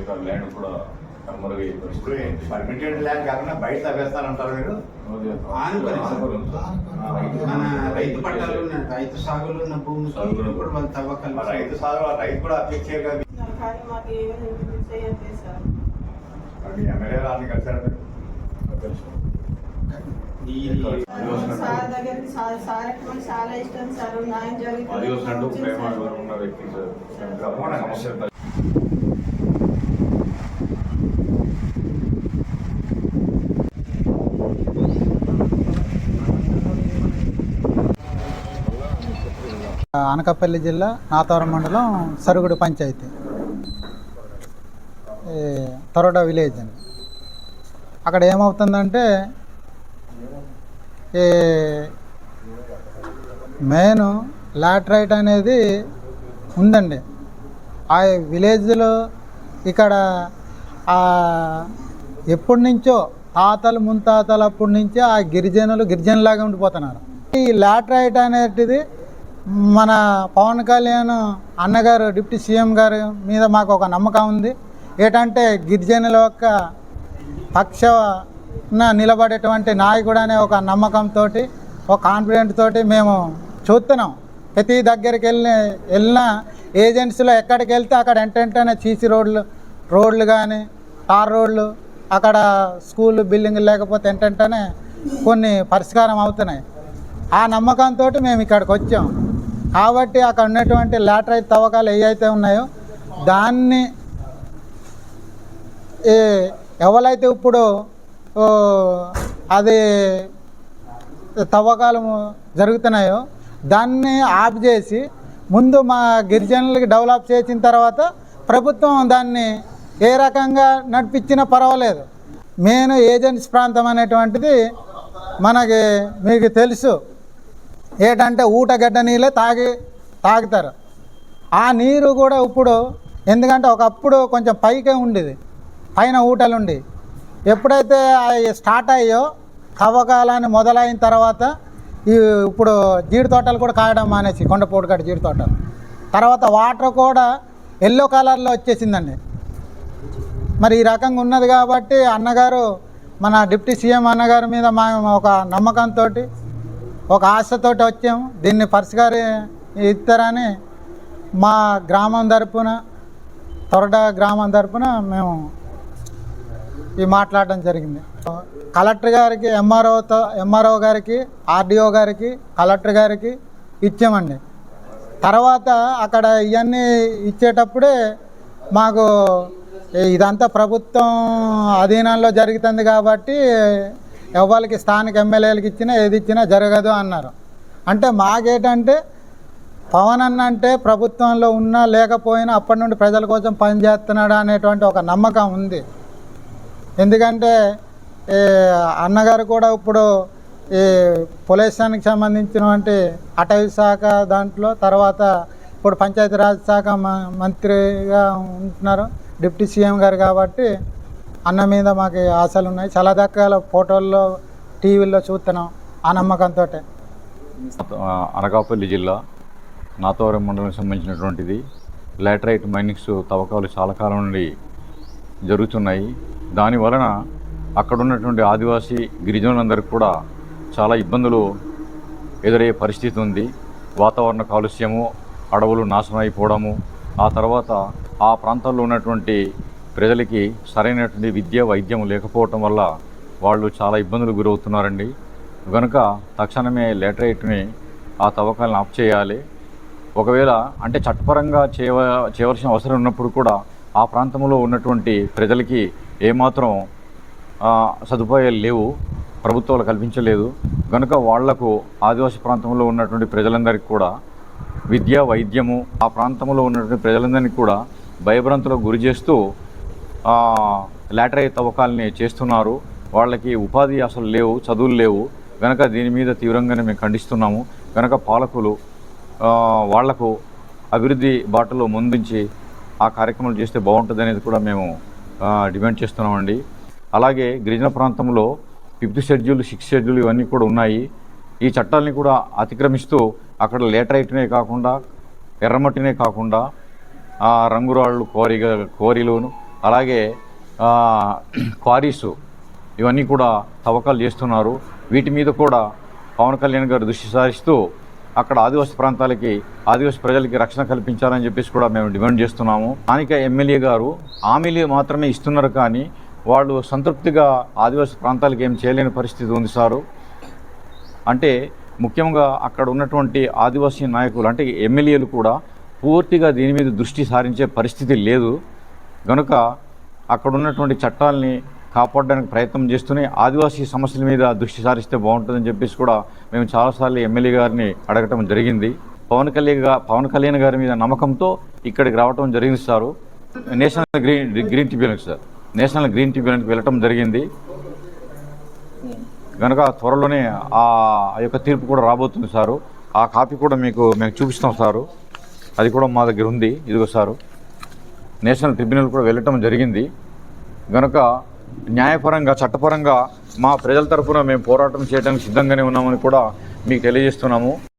Sir land కూడా permitted land కాకుండా బయట మీరు? మన రైతు పట్టాలు రైతు సాగులు ఉన్న వాళ్ళు తవ్వకాలు ఆ రైతు సాగు రైతు కూడా ఎమ్మెల్యే రాని కలిసారు మీరు సార్ దగ్గరికి సార్ చాలా ఇష్టం సార్ న్యాయం జరుగుతుంది అనకాపల్లి జిల్లా నాతవరం మండలం సరుగుడు పంచాయతీ. ఈ తరోడా విలేజ్ అండి. అక్కడ ఏమవుతుందంటే ఈ మెయిన్ లాట్రైట్ అనేది ఉందండి. ఆ విలేజ్లో ఇక్కడ ఎప్పటి నుంచో తాతలు ముంతాతలు అప్పటి నుంచే ఆ గిరిజనులు గిరిజనులాగా ఉండిపోతున్నారు. ఈ లాట్రైట్ అనేటిది మన పవన్ కళ్యాణ్ అన్నగారు డిప్యూటీ సీఎం గారు మీద మాకు ఒక నమ్మకం ఉంది. ఏంటంటే గిరిజనుల యొక్క పక్షన నిలబడేటువంటి నాయకుడు అనే ఒక నమ్మకంతో ఒక కాన్ఫిడెంట్ తోటి మేము చూస్తున్నాం. ప్రతి దగ్గరికి వెళ్ళి వెళ్ళిన ఏజెన్సీలో ఎక్కడికి వెళ్తే అక్కడ ఎంటెంటనే సీసీ రోడ్లు రోడ్లు కానీ టార్ రోడ్లు అక్కడ స్కూల్ బిల్డింగ్ లేకపోతే ఏంటంటేనే కొన్ని పరిష్కారం అవుతున్నాయి. ఆ నమ్మకంతో మేము ఇక్కడికి వచ్చాం. కాబట్టి అక్కడ ఉన్నటువంటి లాటరైట్ తవ్వకాలు ఏవైతే ఉన్నాయో దాన్ని ఎవరైతే ఇప్పుడు అది తవ్వకాలము జరుగుతున్నాయో దాన్ని ఆఫ్ చేసి ముందు మా గిరిజనులకి డెవలప్ చేసిన తర్వాత ప్రభుత్వం దాన్ని ఏ రకంగా నడిపించినా పర్వాలేదు. మెయిన్ ఏజెన్సీ ప్రాంతం అనేటువంటిది మనకి మీకు తెలుసు. ఏంటంటే ఊటగడ్డ నీళ్ళే తాగి తాగుతారు. ఆ నీరు కూడా ఇప్పుడు ఎందుకంటే ఒకప్పుడు కొంచెం పైకే ఉండేది. పైన ఊటలుండి. ఎప్పుడైతే అవి స్టార్ట్ అయ్యో తవ్వకాలని మొదలైన తర్వాత ఈ ఇప్పుడు జీడి తోటలు కూడా కాయడం మానేసి కొండపోటుగడ్డ జీడి తోటలు తర్వాత వాటర్ కూడా ఎల్లో కలర్లో వచ్చేసిందండి. మరి ఈ రకంగా ఉన్నది కాబట్టి అన్నగారు మన డిప్యూటీ సీఎం అన్నగారి మీద మేము ఒక నమ్మకంతో ఒక ఆశతోటి వచ్చాము. దీన్ని పరిష్కారం ఇస్తారని మా గ్రామం తరపున తొరడ గ్రామం తరపున మేము ఈ మాట్లాడడం జరిగింది. కలెక్టర్ గారికి ఎంఆర్ఓతో ఎంఆర్ఓ గారికి ఆర్డీఓ గారికి కలెక్టర్ గారికి ఇచ్చామండి. తర్వాత అక్కడ ఇవన్నీ ఇచ్చేటప్పుడే మాకు ఇదంతా ప్రభుత్వం అధీనంలో జరుగుతుంది కాబట్టి ఎవరికి స్థానిక ఎమ్మెల్యేలకు ఇచ్చినా ఏది ఇచ్చినా జరగదు అన్నారు. అంటే మాకేటంటే పవన్ అన్న అంటే ప్రభుత్వంలో ఉన్నా లేకపోయినా అప్పటి నుండి ప్రజల కోసం పనిచేస్తున్నాడు అనేటువంటి ఒక నమ్మకం ఉంది. ఎందుకంటే అన్నగారు కూడా ఇప్పుడు ఈ పొల్యూషన్కి సంబంధించినటువంటి అటవీ శాఖ దాంట్లో తర్వాత ఇప్పుడు పంచాయతీరాజ్ శాఖ మ- మంత్రిగా ఉంటున్నారు డిప్యూటీ సీఎం గారు కాబట్టి అన్న మీద మాకు ఆశలు ఉన్నాయి. చాలా రకాల ఫోటోల్లో టీవీల్లో చూస్తున్నాం ఆ నమ్మకంతో అనకాపల్లి జిల్లా నాతవరం మండలం సంబంధించినటువంటిది. లాటరైట్ మైనింగ్స్ తవ్వకాలు చాలా కాలం నుండి జరుగుతున్నాయి. దాని వలన అక్కడ ఉన్నటువంటి ఆదివాసీ గిరిజనులందరికీ కూడా చాలా ఇబ్బందులు ఎదురయ్యే పరిస్థితి ఉంది. వాతావరణ కాలుష్యము అడవులు నాశనం అయిపోవడము ఆ తర్వాత ఆ ప్రాంతాల్లో ఉన్నటువంటి ప్రజలకి సరైనటువంటి విద్య వైద్యం లేకపోవటం వల్ల వాళ్ళు చాలా ఇబ్బందులు గురవుతున్నారండి. కనుక తక్షణమే లేటరేట్ని ఆ తవ్వకాలను ఆఫ్ చేయాలి. ఒకవేళ అంటే చట్టపరంగా చేయవ చేయవలసిన అవసరం ఉన్నప్పుడు కూడా ఆ ప్రాంతంలో ఉన్నటువంటి ప్రజలకి ఏమాత్రం సదుపాయాలు లేవు ప్రభుత్వాలు కల్పించలేదు. కనుక వాళ్ళకు ఆదివాసీ ప్రాంతంలో ఉన్నటువంటి ప్రజలందరికీ కూడా విద్య వైద్యము ఆ ప్రాంతంలో ఉన్నటువంటి ప్రజలందరినీ కూడా భయభ్రాంతులకు గురి చేస్తూ లాటరీ తవ్వకాలని చేస్తున్నారు. వాళ్ళకి ఉపాధి అసలు లేవు చదువులు లేవు. కనుక దీని మీద తీవ్రంగానే మేము ఖండిస్తున్నాము. కనుక పాలకులు వాళ్ళకు అభివృద్ధి బాటలో ముందుంచి ఆ కార్యక్రమాలు చేస్తే బాగుంటుంది అనేది కూడా మేము డిమాండ్ చేస్తున్నామండి. అలాగే గిరిజన ప్రాంతంలో ఫిఫ్త్ షెడ్యూల్ సిక్స్త్ షెడ్యూల్ ఇవన్నీ కూడా ఉన్నాయి. ఈ చట్టాలని కూడా అతిక్రమిస్తూ అక్కడ లేటరైట్నే కాకుండా ఎర్రమట్టినే కాకుండా రంగురాళ్ళు కోరిగ కోరిలును అలాగే ఆ, క్వారీసు ఇవన్నీ కూడా తవ్వకాలు చేస్తున్నారు. వీటి మీద కూడా పవన్ కళ్యాణ్ గారు దృష్టి సారిస్తూ అక్కడ ఆదివాసీ ప్రాంతాలకి ఆదివాసీ ప్రజలకి రక్షణ కల్పించాలని చెప్పేసి కూడా మేము డిమాండ్ చేస్తున్నాము. స్థానిక ఎమ్మెల్యే గారు హామీలు మాత్రమే ఇస్తున్నారు కానీ వాళ్ళు సంతృప్తిగా ఆదివాసీ ప్రాంతాలకి ఏం చేయలేని పరిస్థితి ఉంది సారు. అంటే ముఖ్యంగా అక్కడ ఉన్నటువంటి ఆదివాసీ నాయకులు అంటే ఎమ్మెల్యేలు కూడా పూర్తిగా దీని మీద దృష్టి సారించే పరిస్థితి లేదు. కనుక అక్కడ ఉన్నటువంటి చట్టాలని కాపాడడానికి ప్రయత్నం చేస్తూనే ఆదివాసీ సమస్యల మీద దృష్టి సారిస్తే బాగుంటుందని చెప్పేసి కూడా మేము చాలాసార్లు ఎమ్మెల్యే గారిని అడగటం జరిగింది. పవన్ కళ్యాణ్ పవన్ కళ్యాణ్ గారి మీద నమ్మకంతో ఇక్కడికి రావటం జరిగింది sir. National green green tribunal sir. National green ట్రిబ్యునల్కి వెళ్ళటం జరిగింది. కనుక త్వరలోనే ఆ యొక్క తీర్పు కూడా రాబోతుంది సారు. ఆ కాపీ కూడా మీకు మేము చూపిస్తాం సారు. అది కూడా మా దగ్గర ఉంది. ఇదిగో సారు. నేషనల్ ట్రిబ్యునల్ కూడా వెళ్ళటం జరిగింది. కనుక న్యాయపరంగా చట్టపరంగా మా ప్రజల తరఫున మేము పోరాటం చేయడానికి సిద్ధంగానే ఉన్నామని కూడా మీకు తెలియజేస్తున్నాము.